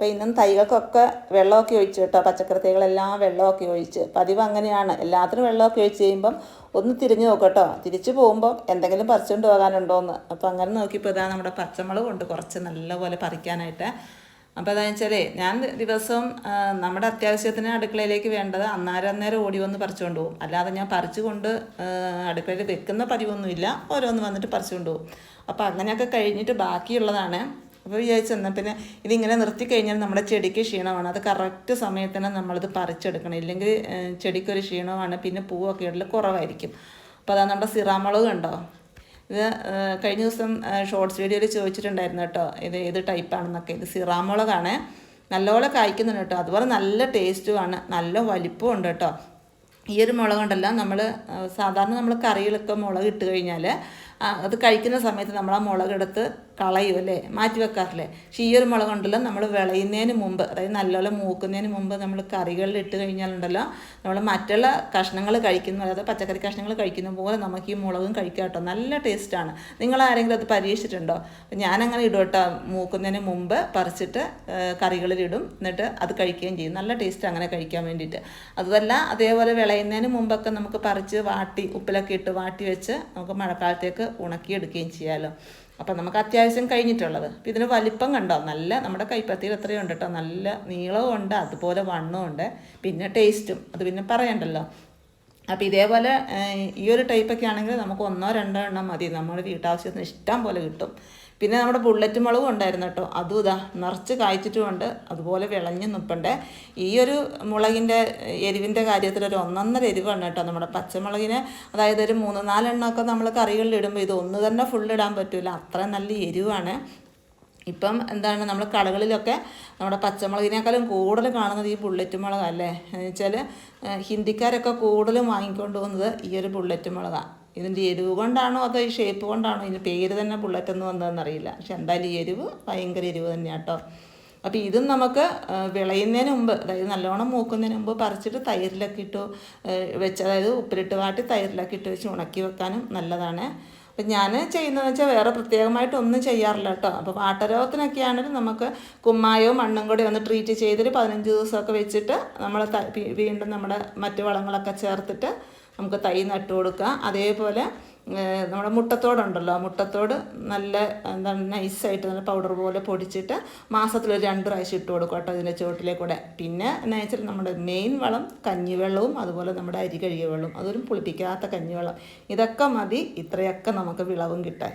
അപ്പോൾ ഇന്നും തൈകൾക്കൊക്കെ വെള്ളമൊക്കെ ഒഴിച്ച് കേട്ടോ പച്ചക്കറി തൈകളെല്ലാം വെള്ളമൊക്കെ ഒഴിച്ച്. പതിവ് അങ്ങനെയാണ്. എല്ലാത്തിനും വെള്ളമൊക്കെ ഒഴിച്ച് കഴിയുമ്പം ഒന്ന് തിരിഞ്ഞു നോക്കട്ടോ കേട്ടോ. തിരിച്ചു പോകുമ്പോൾ എന്തെങ്കിലും പറിച്ചുകൊണ്ട് പോകാനുണ്ടോയെന്ന് അപ്പോൾ അങ്ങനെ നോക്കിയപ്പോൾ ഇതാ നമ്മുടെ പച്ചമുളക് കൊണ്ട് കുറച്ച് നല്ലപോലെ പറിക്കാനായിട്ട്. അപ്പോൾ അതാ വെച്ചാലേ ഞാൻ ദിവസവും നമ്മുടെ അത്യാവശ്യത്തിന് അടുക്കളയിലേക്ക് വേണ്ടത് അന്നേരം അന്നേരം ഓടി വന്ന് പറിച്ചുകൊണ്ട് പോകും. അല്ലാതെ ഞാൻ പറിച്ചുകൊണ്ട് അടുക്കളയിൽ വെക്കുന്ന പതിവൊന്നുമില്ല. ഓരോന്ന് വന്നിട്ട് പറിച്ചുകൊണ്ട് പോകും. അപ്പോൾ അങ്ങനെയൊക്കെ കഴിഞ്ഞിട്ട് ബാക്കിയുള്ളതാണ്. അപ്പോൾ വിചാരിച്ചു എന്നാൽ പിന്നെ ഇതിങ്ങനെ നിർത്തി കഴിഞ്ഞാൽ നമ്മുടെ ചെടിക്ക് ക്ഷീണമാണ്. അത് കറക്റ്റ് സമയത്തിന് നമ്മളിത് പറിച്ചെടുക്കണം. ഇല്ലെങ്കിൽ ചെടിക്കൊരു ക്ഷീണമാണ്. പിന്നെ പൂവൊക്കെ ഇടൽ കുറവായിരിക്കും. അപ്പോൾ അതാ നമ്മുടെ സിറാമുളക് ഉണ്ടോ ഇത് കഴിഞ്ഞ ദിവസം ഷോർട്സ് വീഡിയോയിൽ ചോദിച്ചിട്ടുണ്ടായിരുന്നു കേട്ടോ. ഇത് ഏത് ടൈപ്പാണെന്നൊക്കെ ഇത് സിറാമുളകാണ്. നല്ലപോലെ കായ്ക്കുന്നുണ്ട് കേട്ടോ. അതുപോലെ നല്ല ടേസ്റ്റുമാണ് നല്ല വലിപ്പവും ഉണ്ട് കേട്ടോ. ഈ ഒരു മുളകുണ്ടല്ലോ നമ്മൾ സാധാരണ നമ്മൾ കറികളൊക്കെ മുളക് ഇട്ട് കഴിഞ്ഞാൽ അത് കഴിക്കുന്ന സമയത്ത് നമ്മൾ ആ മുളകെടുത്ത് കളയും അല്ലേ? മാറ്റി വെക്കാറില്ലേ പക്ഷേ ഈ ഒരു മുളകുണ്ടല്ലോ നമ്മൾ വിളയുന്നതിന് മുമ്പ് അതായത് നല്ലപോലെ മൂക്കുന്നതിന് മുമ്പ് നമ്മൾ കറികളിൽ ഇട്ട് കഴിഞ്ഞാലുണ്ടല്ലോ നമ്മൾ മറ്റുള്ള കഷ്ണങ്ങൾ കഴിക്കുന്ന അതായത് പച്ചക്കറി കഷ്ണങ്ങൾ കഴിക്കുന്ന പോലെ നമുക്ക് ഈ മുളകും കഴിക്കാം കേട്ടോ. നല്ല ടേസ്റ്റാണ്. നിങ്ങൾ ആരെങ്കിലും അത് പരീക്ഷിച്ചിട്ടുണ്ടോ? ഞാനങ്ങനെ ഇടും കേട്ടോ. മൂക്കുന്നതിന് മുമ്പ് പറിച്ചിട്ട് കറികളിലിടും എന്നിട്ട് അത് കഴിക്കുകയും ചെയ്യും. നല്ല ടേസ്റ്റ് അങ്ങനെ കഴിക്കാൻ വേണ്ടിയിട്ട്. അതുമല്ല അതേപോലെ വിളയുന്നതിന് മുമ്പൊക്കെ നമുക്ക് പറിച്ച് വാട്ടി ഉപ്പിലൊക്കെ ഇട്ട് വാട്ടി വെച്ച് നമുക്ക് മഴക്കാലത്തേക്ക് ഉണക്കിയെടുക്കുകയും ചെയ്യാമല്ലോ അപ്പം നമുക്ക് അത്യാവശ്യം കഴിഞ്ഞിട്ടുള്ളത്. അപ്പം ഇതിന് വലിപ്പം കണ്ടോ? നല്ല നമ്മുടെ കൈപ്പത്തിയിൽ എത്രയും ഉണ്ട് കേട്ടോ നല്ല നീളവും ഉണ്ട് അതുപോലെ വണ്ണവും ഉണ്ട്. പിന്നെ ടേസ്റ്റും അത് പിന്നെ പറയണ്ടല്ലോ. അപ്പോൾ ഇതേപോലെ ഈ ഒരു ടൈപ്പൊക്കെ ആണെങ്കിൽ നമുക്ക് ഒന്നോ രണ്ടോ എണ്ണം മതി. നമ്മൾ വീട്ടാവശ്യത്തിന് ഇഷ്ടം പോലെ കിട്ടും. പിന്നെ നമ്മുടെ ബുള്ളറ്റ് മുളകും ഉണ്ടായിരുന്നു കേട്ടോ. അതും ഇതാ നിറച്ച് കായ്ച്ചിട്ടുമുണ്ട്. അതുപോലെ വിളഞ്ഞ് നിൽപ്പണ്ടേ ഈ ഒരു മുളകിന്റെ എരിവിന്റെ കാര്യത്തിൽ ഒരു ഒന്നൊന്നര എരിവാണ് കേട്ടോ നമ്മുടെ പച്ചമുളകിന്. അതായത് ഒരു മൂന്ന് നാലെണ്ണമൊക്കെ നമ്മൾ കറികളിൽ ഇടുമ്പോൾ ഇത് ഒന്ന് തന്നെ ഫുൾ ഇടാൻ പറ്റില്ല അത്ര നല്ല എരിവാണ്. ഇപ്പം എന്താണ് നമ്മൾ കടകളിലൊക്കെ നമ്മുടെ പച്ചമുളകിനേക്കാളും കൂടുതൽ കാണുന്നത് ഈ ബുള്ളറ്റ് മുളകല്ലേ എന്ന് വെച്ചാൽ ഹിന്ദിക്കാരൊക്കെ കൂടുതലും വാങ്ങിക്കൊണ്ട് പോകുന്നത് ഈ ഒരു ബുള്ളറ്റ് മുളകാണ് ഇതിന്റെ എരിവ് കൊണ്ടാണോ അതോ ഈ ഷേപ്പ് കൊണ്ടാണോ? ഇതിന്റെ പേര് തന്നെ ബുള്ളറ്റ് എന്ന് വന്നതെന്ന് അറിയില്ല. പക്ഷെ എന്തായാലും ഈ എരിവ് ഭയങ്കര എരിവ് തന്നെയാണ് കേട്ടോ. അപ്പോൾ ഇതും നമുക്ക് വിളയുന്നതിന് മുമ്പ് അതായത് നല്ലോണം മൂക്കുന്നതിന് മുമ്പ് പറിച്ചിട്ട് തൈരിലൊക്കെ ഇട്ട് വെച്ച് അതായത് ഉപ്പിലിട്ട് വാട്ടി തൈരിലൊക്കെ ഇട്ട് വെച്ച് ഉണക്കി വെക്കാനും നല്ലതാണ്. അപ്പം ഞാൻ ചെയ്യുന്നതെന്ന് വെച്ചാൽ വേറെ പ്രത്യേകമായിട്ടൊന്നും ചെയ്യാറില്ല കേട്ടോ അപ്പോൾ വാട്ടരോഗത്തിനൊക്കെ ആണെങ്കിൽ നമുക്ക് കുമ്മായവും മണ്ണും കൂടി ഒന്ന് ട്രീറ്റ് ചെയ്തിട്ട് പതിനഞ്ച് ദിവസമൊക്കെ വെച്ചിട്ട് നമ്മൾ വീണ്ടും നമ്മുടെ മറ്റു വളങ്ങളൊക്കെ ചേർത്തിട്ട് നമുക്ക് തൈ നട്ടു കൊടുക്കുക. അതേപോലെ നമ്മുടെ മുട്ടത്തോടുണ്ടല്ലോ മുട്ടത്തോട് നല്ല എന്താണ് നൈസായിട്ട് നല്ല പൗഡർ പോലെ പൊടിച്ചിട്ട് മാസത്തിൽ ഒരു രണ്ട് പ്രാവശ്യം ഇട്ട് കൊടുക്കും കേട്ടോ ഇതിന്റെ ചുവട്ടിലേക്കൂടെ പിന്നെ എന്ന് വെച്ചാൽ നമ്മുടെ മെയിൻ വളം കഞ്ഞിവെള്ളവും അതുപോലെ നമ്മുടെ അരി കഴുകിയ വെള്ളവും അതൊരു പുളിപ്പിക്കാത്ത കഞ്ഞിവെള്ളം. ഇതൊക്കെ മതി ഇത്രയൊക്കെ നമുക്ക് വിളവും കിട്ടാൻ.